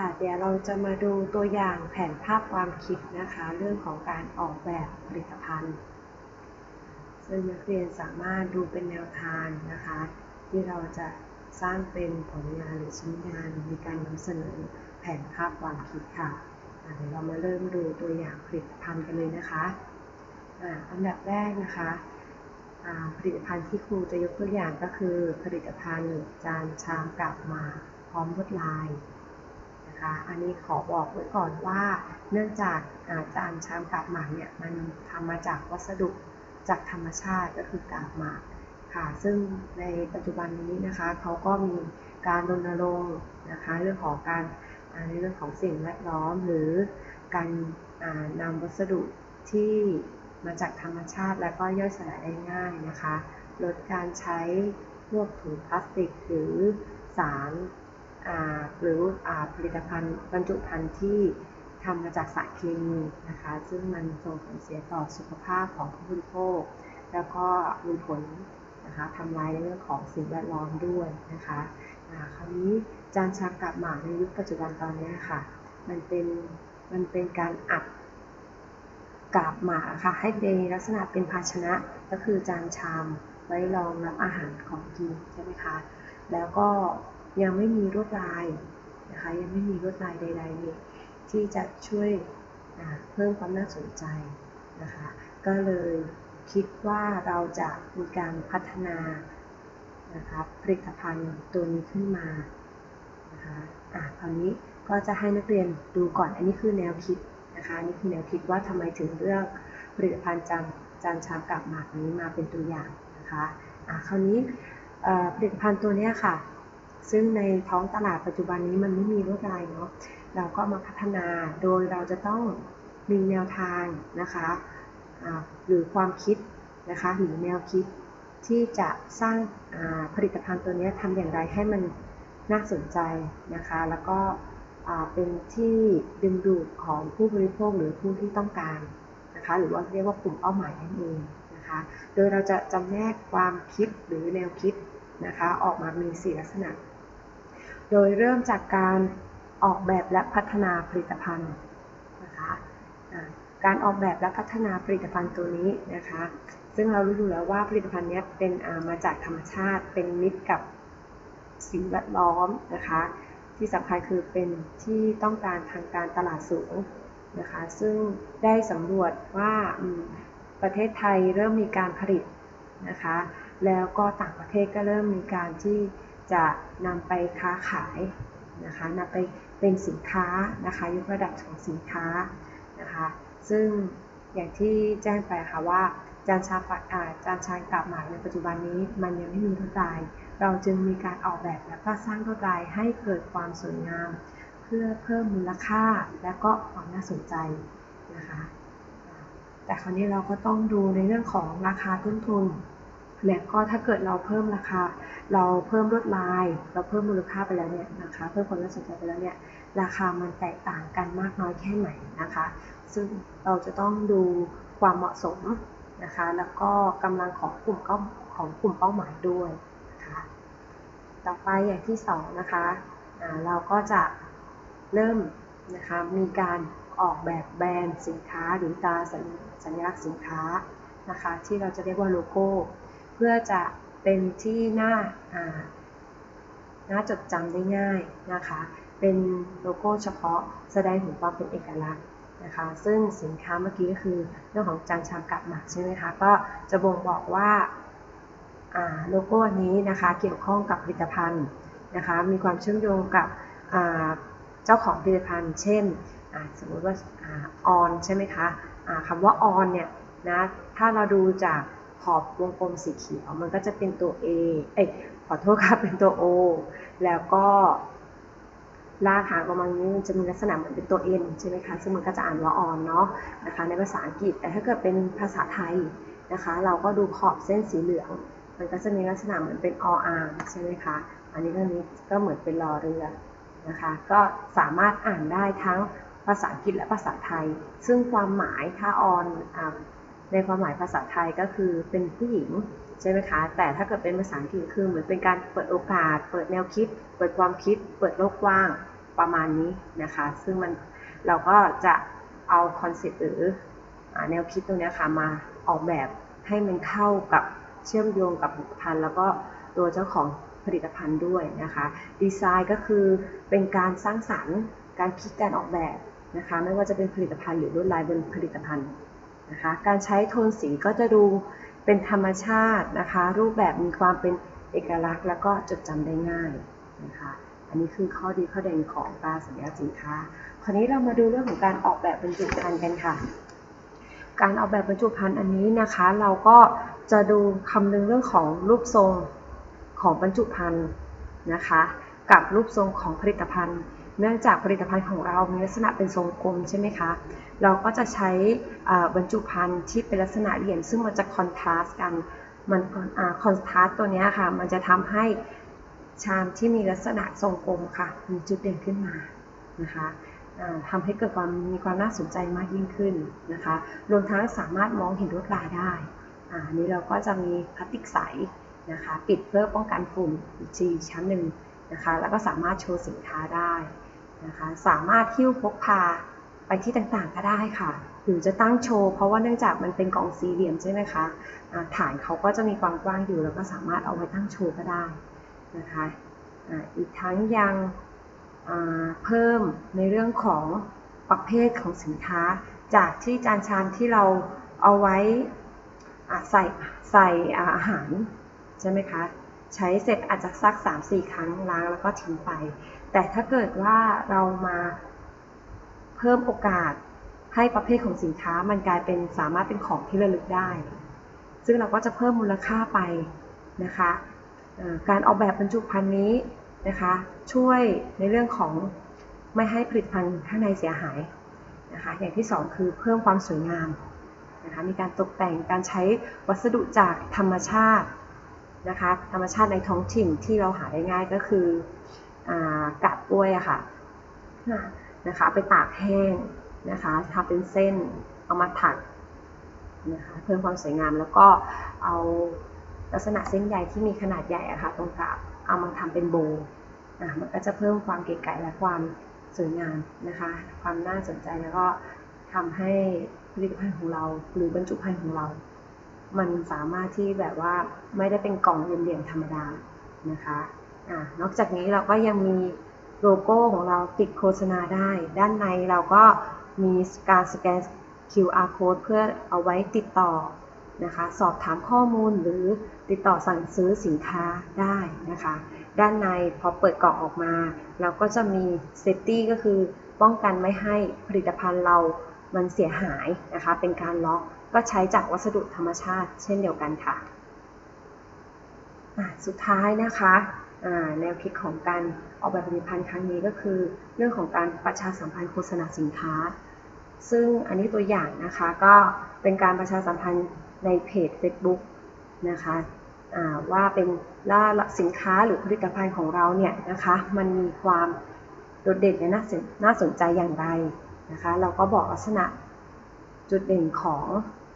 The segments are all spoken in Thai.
ค่ะเดี๋ยวเราจะมาดูตัวอย่างแผนภาพความคิดนะคะ เรื่องของการออกแบบผลิตภัณฑ์ ซึ่งนักเรียนสามารถดูเป็นแนวทางนะคะ ที่เราจะสร้างเป็นผลงานหรือชิ้นงานในการนำเสนอแผนภาพความคิดค่ะเดี๋ยวเรามาเริ่มดูตัวอย่างผลิตภัณฑ์กันเลยนะคะอันดับแรกนะคะผลิตภัณฑ์ที่ครูจะยกตัวอย่างก็คือ ผลิตภัณฑ์จานชามกลับมาพร้อมลวดลาย นะคะ อันนี้ขอบอกไว้ก่อนว่า เนื่องจากอาจานชามกาบหมากเนี่ยมันทำมาจากวัสดุจากธรรมชาติก็คือกาบหมากค่ะ ซึ่งในปัจจุบันนี้นะคะเขาก็มีการรณรงค์นะคะเรื่องของการในเรื่องของสิ่งแวดล้อม หรือการอ่านำวัสดุที่มาจากธรรมชาติและก็ย่อยสลายได้ง่ายนะคะ ลดการใช้พวกถุงพลาสติกหรือสาร หรืออผลิตภัณฑ์บรรจุภัณฑ์ที่ทำมาจากสารเคมีนะคะ ซึ่งมันส่งผลเสียต่อสุขภาพของผู้บริโภค แล้วก็มีผลนะคะทำลายในเรื่องของสิ่งแวดล้อมด้วยนะคะคราวนี้จานชามกับหมากในยุคปัจจุบันตอนนี้ค่ะ มันเป็นมันเป็นการอัดกาบหมาค่ะ ให้ในลักษณะเป็นภาชนะก็คือจานชามไว้รองรับอาหารของกินใช่ไหมคะ แล้วก็ ยังไม่มีลวดลายนะคะยังไม่มีลวดลายใดๆที่จะช่วยเพิ่มความน่าสนใจนะคะก็เลยคิดว่าเราจะมีการพัฒนานะคะผลิตภัณฑ์ตัวนี้ขึ้นมานะคะอะคราวนี้ก็จะให้นักเรียนดูก่อนอันนี้คือแนวคิดนะคะนนี่คือแนวคิดว่าทำไมถึงเลือกผลิตภัณฑ์จานจานชามกับหมากนี้มาเป็นตัวอย่างนะคะอะคราวนี้ผลิตภัณฑ์ตัวนี้ค่ะ ซึ่งในท้องตลาดปัจจุบันนี้มันไม่มีลวดลายเนาะเราก็มาพัฒนาโดยเราจะต้องมีแนวทางนะคะหรือความคิดนะคะหรือแนวคิดที่จะสร้างผลิตภัณฑ์ตัวนี้ทำอย่างไรให้มันน่าสนใจนะคะ แล้วก็เป็นที่ดึงดูดของผู้บริโภคหรือผู้ที่ต้องการนะคะ หรือว่าเรียกว่ากลุ่มเป้าหมายนั่นเองนะคะ โดยเราจะจำแนกความคิดหรือแนวคิดนะคะ ออกมามีสี่ลักษณะ โดยเริ่มจากการออกแบบและพัฒนาผลิตภัณฑ์นะคะการออกแบบและพัฒนาผลิตภัณฑ์ตัวนี้นะคะ ซึ่งเรารู้อยู่แล้วว่าผลิตภัณฑ์นี้เป็นมาจากธรรมชาติ เป็นมิตรกับสิ่งแวดล้อมนะคะ ที่สำคัญคือเป็นที่ต้องการทางการตลาดสูงนะคะ ซึ่งได้สำรวจว่าประเทศไทยเริ่มมีการผลิตนะคะ แล้วก็ต่างประเทศก็เริ่มมีการที่ จะนำไปค้าขายนะคะนำไปเป็นสินค้านะคะยกระดับของสินค้านะคะซึ่งอย่างที่แจ้งไปค่ะว่าจานชาปักอาจานชากับหมากในปัจจุบันนี้มันยังไม่มีลวดลาย เราจึงมีการออกแบบและก็สร้างลวดลายให้เกิดความสวยงาม เพื่อเพิ่มมูลค่าและก็ความน่าสนใจนะคะแต่คราวนี้เราก็ต้องดูในเรื่องของราคาต้นทุนและก็ถ้าเกิดเราเพิ่มราคา เราเพิ่มลวดลาย เราเพิ่มมูลค่าไปแล้วเนี่ยนะคะ เพิ่มความน่าสนใจไปแล้วเนี่ย ราคามันแตกต่างกันมากน้อยแค่ไหนนะคะ ซึ่งเราจะต้องดูความเหมาะสมนะคะ แล้วก็กำลังของกลุ่มก็ของกลุ่มเป้าหมายด้วยนะคะ ต่อไปอย่างที่สองนะคะอ่าเราก็จะเริ่มนะคะมีการออกแบบแบรนด์สินค้าหรือตราสัญลักษณ์สินค้านะคะ ที่เราจะเรียกว่าโลโก้ เพื่อจะ เป็นที่น่าน่าจดจำได้ง่ายนะคะ เป็นโลโก้เฉพาะแสดงถึงความเป็นเอกลักษณ์นะคะ ซึ่งสินค้าเมื่อกี้ก็คือเรื่องของจานชามกับหมักใช่ไหมคะ ก็จะบ่งบอกว่าโลโก้อันนี้นะคะเกี่ยวข้องกับผลิตภัณฑ์นะคะ มีความเชื่อมโยงกับเจ้าของผลิตภัณฑ์ เช่น สมมติว่าออนใช่ไหมคะอ่าคำว่าออนเนี่ยนะ ถ้าเราดูจาก ขอบวงกลมสีเขียวมันก็จะเป็นตัว A เอ้ยขอโทษค่ะเป็นตัว O แล้วก็ลากหางออกมาอย่างนี้มันจะมีลักษณะเหมือนเป็นตัว N ใช่ไหมคะ ซึ่งมันก็จะอ่านว่า on เนาะนะคะ ในภาษาอังกฤษ แต่ถ้าเกิดเป็นภาษาไทยนะคะ เราก็ดูขอบเส้นสีเหลือง มันก็จะมีลักษณะเหมือนเป็นออ่างใช่ไหมคะ อันนี้ก็นี้ก็เหมือนเป็นรอเรือนะคะ ก็สามารถอ่านได้ทั้งภาษาอังกฤษและภาษาไทย ซึ่งความหมายถ้าออนอ่า ในความหมายภาษาไทยก็คือเป็นผู้หญิงใช่ไหมคะ แต่ถ้าเกิดเป็นภาษาอังกฤษคือเหมือนเป็นการเปิดโอกาส เปิดแนวคิด เปิดความคิด เปิดโลกกว้างประมาณนี้นะคะ ซึ่งมันเราก็จะเอาคอนเซ็ปต์หรือแนวคิดตรงนี้ค่ะมาออกแบบให้มันเข้ากับเชื่อมโยงกับผลิตภัณฑ์ แล้วก็ตัวเจ้าของผลิตภัณฑ์ด้วยนะคะ ดีไซน์ก็คือเป็นการสร้างสรรค์ การคิดการออกแบบนะคะ ไม่ว่าจะเป็นผลิตภัณฑ์หรือลวดลายบนผลิตภัณฑ์ นะคะการใช้โทนสีก็จะดูเป็นธรรมชาตินะคะ รูปแบบมีความเป็นเอกลักษณ์ แล้วก็จดจำได้ง่ายนะคะอันนี้คือข้อดีข้อเด่นของตราสัญลักษณ์สินค้า คราวนี้เรามาดูเรื่องของการออกแบบบรรจุภัณฑ์กันค่ะ การออกแบบบรรจุภัณฑ์อันนี้นะคะ เราก็จะดูคำนึงเรื่องของรูปทรงของบรรจุภัณฑ์นะคะ กับรูปทรงของผลิตภัณฑ์ เนื่องจากผลิตภัณฑ์ของเรามีลักษณะเป็นทรงกลมใช่ไหมคะ เราก็จะใช้บรรจุภัณฑ์ที่เป็นลักษณะเหลี่ยม ซึ่งมันจะคอนทราสต์กัน มันคอนทราสต์ตัวนี้ค่ะ มันจะทำให้ชามที่มีลักษณะทรงกลมค่ะ มีจุดเด่นขึ้นมานะคะทำให้เกิดความมีความน่าสนใจมากยิ่งขึ้นนะคะ รวมทั้งสามารถมองเห็นลวดลายได้อันนี้เราก็จะมีพลาสติกใสนะคะ ปิดเพื่อป้องกันฝุ่นอีกทีชั้นหนึ่งนะคะ แล้วก็สามารถโชว์สินค้าได้ นะคะ สามารถหิ้วพกพาไปที่ต่างๆก็ได้ค่ะ หรือจะตั้งโชว์ เพราะว่าเนื่องจากมันเป็นกล่องสี่เหลี่ยมใช่ไหมคะฐานเขาก็จะมีความกว้างอยู่ แล้วก็สามารถเอาไว้ตั้งโชว์ก็ได้นะคะอะอีกทั้งยังเพิ่มในเรื่องของประเภทของสินค้า จากที่จานชามที่เราเอาไว้ใส่ใส่อาหารใช่ไหมคะ ใช้เสร็จอาจจะซัก 3-4 ครั้งล้างแล้วก็ทิ้งไป แต่ถ้าเกิดว่าเรามาเพิ่มโอกาสให้ประเภทของสินค้ามันกลายเป็นสามารถเป็นของที่ระลึกได้ ซึ่งเราก็จะเพิ่มมูลค่าไปนะคะการออกแบบบรรจุภัณฑ์นี้นะคะช่วยในเรื่องของไม่ให้ผลิตภัณฑ์ข้างในเสียหายนะคะอย่างที่ 2 คือเพิ่มความสวยงามนะคะมีการตกแต่งการใช้วัสดุจากธรรมชาตินะคะธรรมชาติในท้องถิ่นที่เราหาได้ง่ายก็คือ กาบกล้วยอะค่ะนะคะไปตากแห้งนะคะทำเป็นเส้นเอามาถักนะคะเพิ่มความสวยงามแล้วก็เอาลักษณะเส้นใยที่มีขนาดใหญ่อะค่ะตรงกลางเอามาทำเป็นโบนะมันก็จะเพิ่มความเก๋ไก๋และความสวยงามนะคะ ความน่าสนใจแล้วก็ทำให้ผลิตภัณฑ์ของเรา หรือบรรจุภัณฑ์ของเรา มันสามารถที่แบบว่าไม่ได้เป็นกล่องเหลี่ยมๆธรรมดานะคะ อนอกจากนี้เราก็ยังมีโลโก้ของเราติดโฆษณาได้ ด้านในเราก็มีการสแกน QR code เพื่อเอาไว้ติดต่อนะคะ สอบถามข้อมูลหรือติดต่อสั่งซื้อสินค้าได้นะคะ ด้านในพอเปิดกล่องออกมา เราก็จะมีเซฟตี้ก็คือป้องกันไม่ให้ผลิตภัณฑ์เรามันเสียหายนะคะ เป็นการล็อกก็ใช้จากวัสดุธรรมชาติ เช่นเดียวกันค่ะ สุดท้ายนะคะ แนวคิดของการออกแบบผลิตภัณฑ์ครั้งนี้ก็คือ เรื่องของการประชาสัมพันธ์โฆษณาสินค้า ซึ่งอันนี้ตัวอย่างนะคะก็เป็นการประชาสัมพันธ์ในเพจ Facebook นะคะว่าเป็นล่าสินค้าหรือผลิตภัณฑ์ของเราเนี่ยนะคะมันมีความโดดเด่นและน่าสนใจอย่างไรนะคะเราก็บอกลักษณะจุดเด่นของ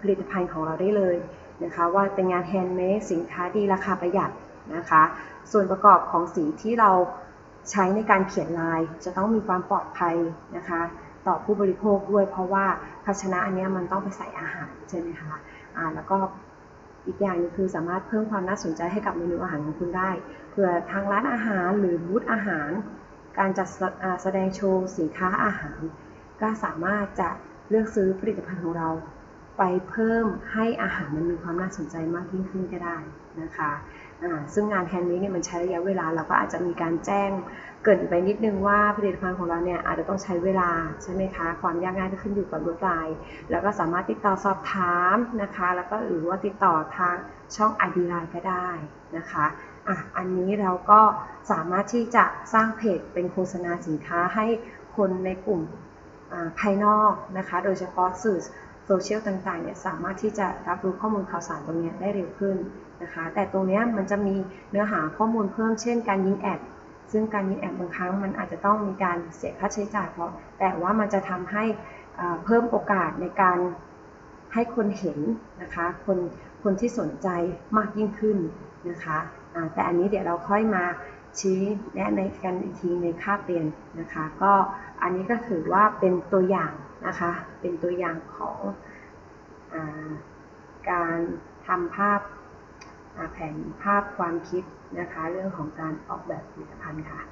ผลิตภัณฑ์ของเราได้เลยนะคะว่าเป็นงานแฮนด์เมดสินค้าดีราคาประหยัดนะคะ ส่วนประกอบของสีที่เราใช้ในการเขียนลาย จะต้องมีความปลอดภัยนะคะ ต่อผู้บริโภคด้วย เพราะว่าภาชนะอันนี้มันต้องไปใส่อาหารใช่ไหมคะอ่าแล้วก็อีกอย่างนึงคือสามารถเพิ่มความน่าสนใจให้กับเมนูอาหารของคุณได้เผื่อทางร้านอาหารหรือบูธอาหาร การจัดแสดงโชว์สินค้าอาหาร ก็สามารถจะเลือกซื้อผลิตภัณฑ์ของเรา ไปเพิ่มให้อาหารมันมีความน่าสนใจมากยิ่งขึ้นก็ได้นะคะ ซึ่งงานแฮนด์เมดเนี่ยมันใช้ระยะเวลาเราก็อาจจะมีการแจ้งเกิดไปนิดนึงว่าผลิตภัณฑ์ของเราเนี่ยอาจจะต้องใช้เวลาใช่ไหมคะความยากง่ายก็ขึ้นอยู่กับลวดลาย แล้วก็สามารถติดต่อสอบถามนะคะ แล้วก็หรือว่าติดต่อทางช่องไอดีไลน์ก็ได้นะคะอะอันนี้เราก็สามารถที่จะสร้างเพจเป็นโฆษณาสินค้าให้คนในกลุ่มภายนอกนะคะ โดยเฉพาะสื่อโซเชียลต่างๆเนี่ยสามารถที่จะรับรู้ข้อมูลข่าวสารตรงนี้ได้เร็วขึ้น นะคะ แต่ตรงนี้มันจะมีเนื้อหาข้อมูลเพิ่มเช่นการยิงแอด ซึ่งการยิงแอดบางครั้งมันอาจจะต้องมีการเสียค่าใช้จ่ายเพราะแต่ว่ามันจะทำให้เพิ่มโอกาสในการให้คนเห็นนะคะ คนคนที่สนใจมากยิ่งขึ้นนะคะแต่อันนี้เดี๋ยวเราค่อยมาชี้แนะในกันอีกทีในค่าบเรียนนะคะ ก็อันนี้ก็ถือว่าเป็นตัวอย่างนะคะ เป็นตัวอย่างของอการทำภาพ แผนภาพความคิดนะคะ เรื่องของการออกแบบผลิตภัณฑ์ค่ะ